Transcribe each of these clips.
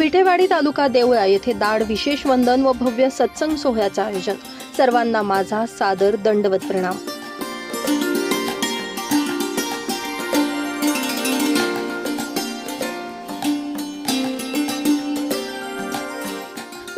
विठेवाडी तालुका देवळा येथे दाड विशेष वंदन व भव्य सत्संग सोहळ्याचं आयोजन. सर्वांना माझा सादर दंडवत प्रणाम.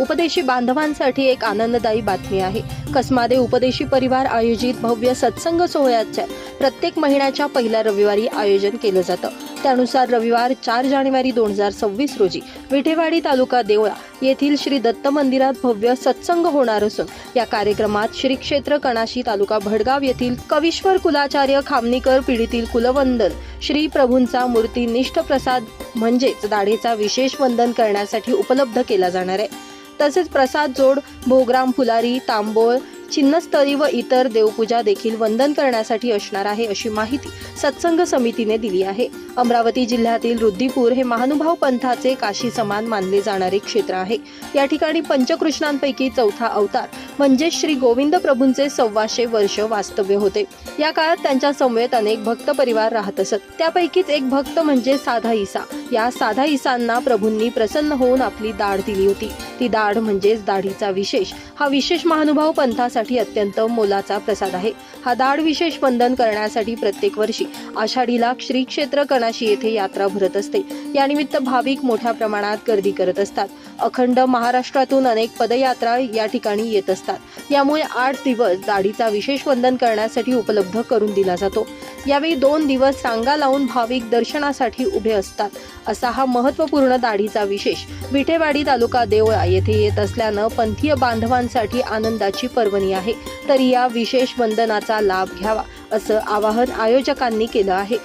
उपदेशी बांधवांसाठी एक आनंददायी बातमी आहे. कसमादे उपदेशी परिवार आयोजित भव्य सत्संग सोहळ्याच्या प्रत्येक महिन्याच्या पहिल्या रविवारी आयोजन केलं जातं. त्यानुसार रविवार चार जानेवारी दोन हजार सव्वीस रोजी विठेवाडी तालुका देवळा येथील श्री दत्त मंदिरात भव्य सत्संग होणार असून या कार्यक्रमात श्री क्षेत्र कणाशी तालुका भडगाव येथील कविश्वर कुलाचार्य खामनीकर पिढीतील कुलवंदन श्री प्रभूंचा मूर्तीनिष्ठ प्रसाद म्हणजेच दाढेचा विशेष वंदन करण्यासाठी उपलब्ध केला जाणार आहे. तसेच प्रसाद जोड भोगराम फुलारी तांबोळ चिन्हस्थळी व इतर देवपूजा देखील वंदन करण्यासाठी असणार आहे अशी माहिती सत्संग समितीने दिली आहे. अमरावती जिल्ह्यातील रुद्दीपूर हे महानुभाव पंथाचे काशी समान मानले जाणारे क्षेत्र आहे. या ठिकाणी पंचकृष्णांपैकी चौथा अवतार म्हणजे श्री गोविंद प्रभूंचे सव्वाशे वर्ष वास्तव्य होते. या काळात त्यांच्या समवेत अनेक भक्त परिवार राहत असत. त्यापैकीच एक भक्त म्हणजे साधा ईसा. या साधा ईसांना प्रभूंनी प्रसन्न होऊन आपली दाढ दिली होती. ती दाढ म्हणजेच दाढीचा विशेष. हा विशेष महानुभाव पंथासाठी अत्यंत मोलाचा प्रसाद आहे. हा दाढ विशेष वंदन करण्यासाठी प्रत्येक वर्षी आषाढीला श्री क्षेत्र कणाशी येथे यात्रा भरत असते. यानिमित्त भाविक मोठ्या प्रमाणात गर्दी करत असतात. अखंड महाराष्ट्रातून अनेक पदयात्रा या ठिकाणी येत असतात. यामुळे आठ दिवस दाढीचा विशेष वंदन करण्यासाठी उपलब्ध करून दिला जातो. यावेळी दोन दिवस रांगा लावून भाविक दर्शनासाठी उभे असतात. असा हा महत्त्वपूर्ण दाढीचा विशेष. विठेवाडी तालुका देवळा येथे येत असल्यानं पंथीय बांधवांसाठी आनंदाची पर्वणी आहे. तर या विशेष वंदनाचा लाभ घ्यावा असं आवाहन आयोजकांनी केलं आहे.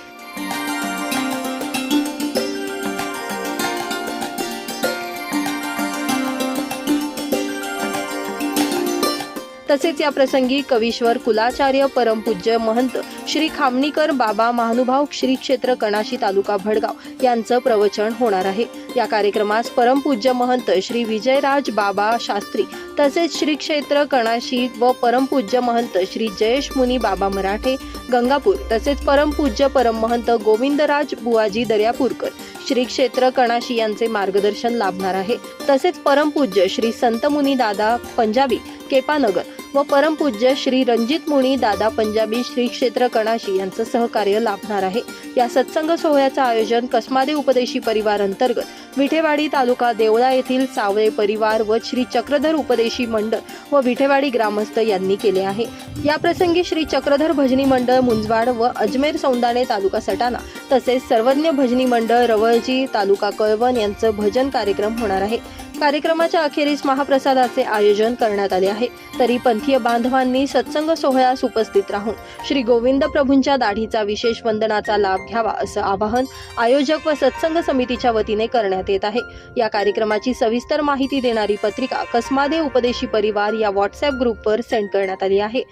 तसेच या प्रसंगी कवीश्वर कुलाचार्य परमपूज्य महंत श्री खामणीकर बाबा महानुभाव श्री क्षेत्र कणाशी तालुका भडगाव यांचं प्रवचन होणार आहे. या कार्यक्रमास परमपूज्य महंत श्री विजयराज बाबा शास्त्री तसेच श्री क्षेत्र कणाशी व परमपूज्य महंत श्री जयेश मुनी बाबा मराठे गंगापूर तसेच परमपूज्य परम महंत गोविंदराज बुवाजी दर्यापूरकर श्री क्षेत्र कणाशी यांचे मार्गदर्शन लाभणार आहे. तसेच परमपूज्य श्री संतमुनी दादा पंजाबी केपानगर व परमपूज्य श्री रणजित मुनी दादा पंजाबी श्री क्षेत्र कणाशी यांचं सहकार्य लाभणार आहे. या सत्संग सोहळ्याचं आयोजन कसमादे उपदेशी परिवार अंतर्गत विठेवाडी तालुका देवळा येथील सावळे परिवार व श्री चक्रधर उपदेशी मंडळ व विठेवाडी ग्रामस्थ यांनी केले आहे. या प्रसंगी श्री चक्रधर भजनी मंडळ मुंजवाड व अजमेर सौंदाणे तालुका सटाणा तसेच सर्वज्ञ भजनी मंडळ रवळजी तालुका कळवण यांचं भजन कार्यक्रम होणार आहे. कार्यक्रमाच्या अखेरीस महाप्रसादाचे आयोजन करण्यात आले आहे. तरी पंथीय बांधवांनी सत्संग सोहळ्यास उपस्थित राहून श्री गोविंद प्रभूंच्या दाढीचा विशेष वंदनाचा लाभ घ्यावा असं आवाहन आयोजक व सत्संग समितीच्या वतीने करण्यात येत आहे. या कार्यक्रमाची सविस्तर माहिती देणारी पत्रिका कसमादे उपदेशी परिवार या व्हॉट्सअप ग्रुपवर सेंड करण्यात आली आहे.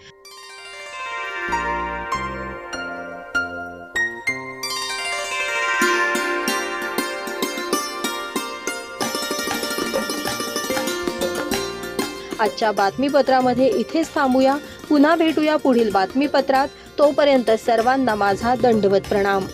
आजच्या बातमीपत्रामध्ये इथेच थांबूया. पुन्हा भेटूया पुढील बातमीपत्रात. तोपर्यंत सर्वांना माझा दंडवत प्रणाम.